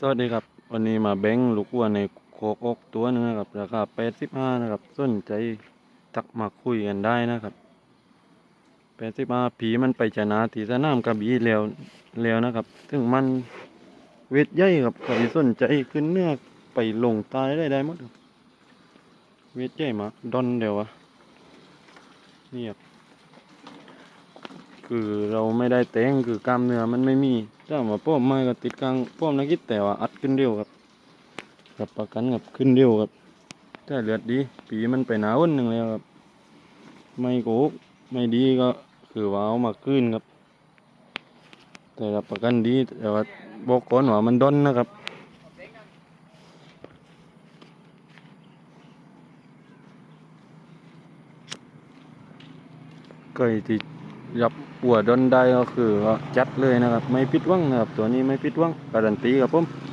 สวัสดีครับ วันนี้มาแบ่งลูกวัวในโคกอกตัวนึงนะครับราคาแปดสิบห้านะครับสนใจทักมาคุยกันได้นะครับแปดสิบห้าผีมันไปชนะที่สนามกระบี่แล้วแล้วนะครับถึงมันเวทใหญ่ครับใครสนใจขึ้นเนื้อไปลงตายได้ได้หมดเวทใหญ่มากดอนเดียววะนี่ครับ คือเราไม่ได้แต่งคือกล้ามเนื้อมันไม่มีถ้ามาป้อมไม่ก็ติดกลางป้อมนักกิจแต่ว่าอัดขึ้นเร็วครับกับประกันกับขึ้นเร็วครับถ้าเลือดดีปีมันไปหนาวนหนึ่งแล้วครับ ไม่โกไม่ดีก็คือว่าเอามาคืนครับ แต่รับประกันดีแต่ว่าบอกก่อนว่ามันดอนนะครับไก็ที่ ยับปัวดดนได้ก็คือจัดเลยนะครับ ไม่ผิดหวังนะครับ ตัวนี้ไม่ผิดหวังการันตีครับผม